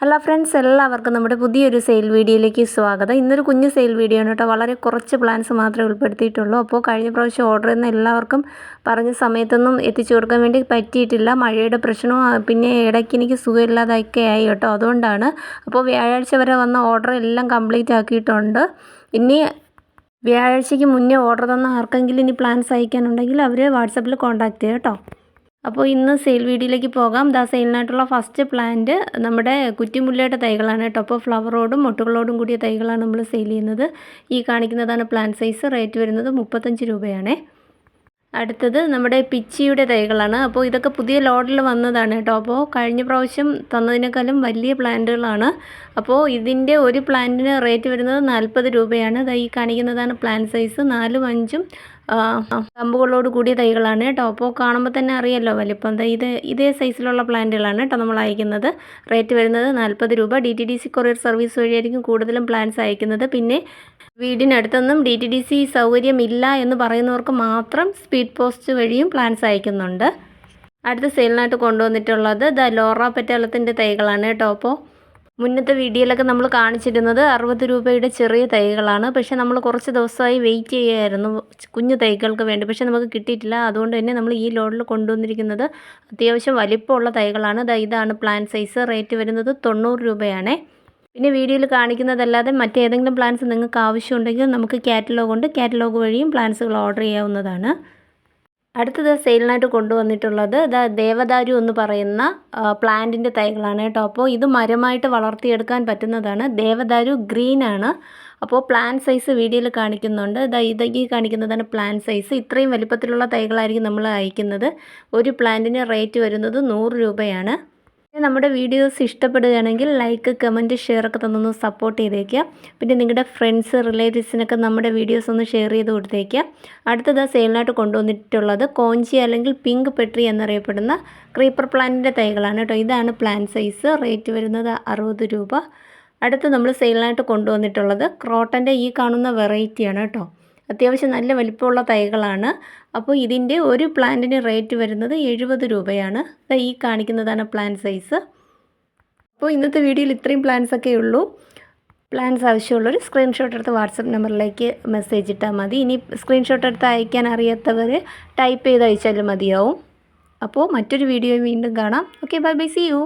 Hello friends എല്ലാവർക്കും നമ്മുടെ പുതിയൊരു സെയിൽ വീഡിയോയിലേക്ക് സ്വാഗതം. ഇന്നൊരു കുഞ്ഞ് സെയിൽ വീഡിയോ ആണ് കേട്ടോ. വളരെ കുറച്ച് പ്ലാൻസ് മാത്രമേ ഉൾപ്പെടുത്തിയിട്ടുള്ളൂ. അപ്പോൾ കഴിഞ്ഞ പ്രാവശ്യം ഓർഡർ ചെയ്യുന്ന എല്ലാവർക്കും പറഞ്ഞ സമയത്തൊന്നും എത്തിച്ചു കൊടുക്കാൻ വേണ്ടി പറ്റിയിട്ടില്ല. മഴയുടെ പ്രശ്നവും പിന്നെ ഇടയ്ക്ക് എനിക്ക് സുഖമില്ലാതൊക്കെ ആയി കേട്ടോ. അതുകൊണ്ടാണ് അപ്പോൾ വ്യാഴാഴ്ച വരെ വന്ന ഓർഡർ എല്ലാം കംപ്ലീറ്റ് ആക്കിയിട്ടുണ്ട്. ഇനി വ്യാഴാഴ്ചയ്ക്ക് മുന്നേ ഓർഡർ തന്ന ആർക്കെങ്കിലും ഇനി പ്ലാൻസ് അയക്കാനുണ്ടെങ്കിൽ അവർ വാട്സപ്പിൽ കോൺടാക്റ്റ് ചെയ്യാം കേട്ടോ. അപ്പോൾ ഇന്ന് സെയിൽ വീഡിയോയിലേക്ക് പോകാം. ദാ സെയിലിനായിട്ടുള്ള ഫസ്റ്റ് പ്ലാന്റ് നമ്മുടെ കുറ്റിമുല്ലയുടെ തൈകളാണ് ടോപ്പ് ഫ്ലവറോടും മുട്ടുകളോടും കൂടിയ തൈകളാണ് നമ്മൾ സെയിൽ ചെയ്യുന്നത്. ഈ കാണിക്കുന്നതാണ് പ്ലാന്റ് സൈസ് റേറ്റ് വരുന്നത് മുപ്പത്തഞ്ച് രൂപയാണേ. അടുത്തത് നമ്മുടെ പിച്ചിയുടെ തൈകളാണ്. അപ്പോൾ ഇതൊക്കെ പുതിയ ലോഡിൽ വന്നതാണ് കേട്ടോ. അപ്പോൾ കഴിഞ്ഞ പ്രാവശ്യം തന്നതിനേക്കാളും വലിയ പ്ലാന്റുകളാണ് അപ്പോൾ ഇതിന്റെ ഒരു പ്ലാന്റിന് റേറ്റ് വരുന്നത് നാൽപ്പത് രൂപയാണ്. ഈ കാണിക്കുന്നതാണ് പ്ലാൻ സൈസ്. നാലും അഞ്ചും കമ്പുകളോട് കൂടിയ തൈകളാണ് കേട്ടോ. അപ്പോൾ കാണുമ്പോൾ തന്നെ അറിയാമല്ലോ വലിപ്പം. ഇത് ഇതേ സൈസിലുള്ള പ്ലാന്റുകളാണ് കേട്ടോ നമ്മൾ അയക്കുന്നത്. റേറ്റ് വരുന്നത് നാൽപ്പത് രൂപ. D T D C courier service വഴിയായിരിക്കും കൂടുതലും പ്ലാൻസ് അയക്കുന്നത്. പിന്നെ വീടിനടുത്തൊന്നും ഡി ടി ഡി സി സൗകര്യമില്ല എന്ന് പറയുന്നവർക്ക് മാത്രം സ്പീഡ് പോസ്റ്റ് വഴിയും പ്ലാൻസ് അയക്കുന്നുണ്ട്. അടുത്ത സെയിലിനായിട്ട് കൊണ്ടുവന്നിട്ടുള്ളത് ദ ലോറ പെറ്റാളത്തിന്റെ തൈകളാണ് കേട്ടോ. അപ്പോൾ മുന്നത്തെ വീഡിയോയിലൊക്കെ നമ്മൾ കാണിച്ചിരുന്നത് അറുപത് രൂപയുടെ ചെറിയ തൈകളാണ്. പക്ഷേ നമ്മൾ കുറച്ച് ദിവസമായി വെയിറ്റ് ചെയ്യുമായിരുന്നു കുഞ്ഞു തൈകൾക്ക് വേണ്ടി. പക്ഷേ നമുക്ക് കിട്ടിയിട്ടില്ല. അതുകൊണ്ട് തന്നെ നമ്മൾ ഈ ലോഡിൽ കൊണ്ടുവന്നിരിക്കുന്നത് അത്യാവശ്യം വലിപ്പമുള്ള തൈകളാണ്. ഇതാണ് പ്ലാൻ സൈസ് റേറ്റ് വരുന്നത് തൊണ്ണൂറ് രൂപയാണേ. പിന്നെ വീഡിയോയിൽ കാണിക്കുന്നതല്ലാതെ മറ്റേതെങ്കിലും പ്ലാൻസ് നിങ്ങൾക്ക് ആവശ്യമുണ്ടെങ്കിൽ നമുക്ക് കാറ്റലോഗ് ഉണ്ട്. കാറ്റലോഗ് വഴിയും പ്ലാൻസുകൾ ഓർഡർ ചെയ്യാവുന്നതാണ്. അടുത്തത് സെയിലിനായിട്ട് കൊണ്ടുവന്നിട്ടുള്ളത് ഇതാ ദേവദാരു എന്ന് പറയുന്ന പ്ലാന്റിന്റെ തൈകളാണ് കേട്ടോ. അപ്പോൾ ഇത് മരമായിട്ട് വളർത്തിയെടുക്കാൻ പറ്റുന്നതാണ്. ദേവദാരു ഗ്രീൻ ആണ്. അപ്പോൾ പ്ലാൻ സൈസ് വീഡിയോയിൽ കാണിക്കുന്നുണ്ട്. ഇതാ ഇതൊക്കെ കാണിക്കുന്നതാണ് പ്ലാൻ സൈസ്. ഇത്രയും വലിപ്പത്തിലുള്ള തൈകളായിരിക്കും നമ്മൾ അയക്കുന്നത്. ഒരു പ്ലാന്റിന് റേറ്റ് വരുന്നത് നൂറ് രൂപയാണ്. നമ്മുടെ വീഡിയോസ് ഇഷ്ടപ്പെടുകയാണെങ്കിൽ ലൈക്ക് കമന്റ് ഷെയർ ഒക്കെ തന്നൊന്ന് സപ്പോർട്ട് ചെയ്തേക്കുക. പിന്നെ നിങ്ങളുടെ ഫ്രണ്ട്സ് റിലേറ്റീവ്സിനൊക്കെ നമ്മുടെ വീഡിയോസ് ഒന്ന് ഷെയർ ചെയ്ത് കൊടുത്തേക്കുക. അടുത്തത് സെയിലിനായിട്ട് കൊണ്ടുവന്നിട്ടുള്ളത് കോഞ്ചി അല്ലെങ്കിൽ പിങ്ക് പെട്രി എന്നറിയപ്പെടുന്ന ക്രീപ്പർ പ്ലാന്റിന്റെ തൈകളാണ് കേട്ടോ. ഇതാണ് പ്ലാൻ സൈസ് റേറ്റ് വരുന്നത് അറുപത് രൂപ. അടുത്ത് നമ്മൾ സെയിലിനായിട്ട് കൊണ്ടുവന്നിട്ടുള്ളത് ക്രോട്ടന്റെ ഈ കാണുന്ന വെറൈറ്റിയാണ് കേട്ടോ. അത്യാവശ്യം നല്ല വലിപ്പമുള്ള തൈകളാണ്. അപ്പോൾ ഇതിന്റെ ഒരു പ്ലാന്റിന് റേറ്റ് വരുന്നത് എഴുപത് രൂപയാണ്. ഈ കാണിക്കുന്നതാണ് പ്ലാൻ സൈസ്. അപ്പോൾ ഇന്നത്തെ വീഡിയോയിൽ ഇത്രയും പ്ലാൻസ് ഒക്കെ ഉള്ളൂ. പ്ലാൻസ് ആവശ്യമുള്ളവർ സ്ക്രീൻഷോട്ട് എടുത്ത് വാട്സപ്പ് നമ്പറിലേക്ക് മെസ്സേജ് ഇട്ടാൽ മതി. ഇനി സ്ക്രീൻഷോട്ട് എടുത്ത് അയക്കാൻ അറിയാത്തവർ ടൈപ്പ് ചെയ്ത് അയച്ചാലും മതിയാവും. അപ്പോൾ മറ്റൊരു വീഡിയോ വീണ്ടും കാണാം. Okay bye bye see you.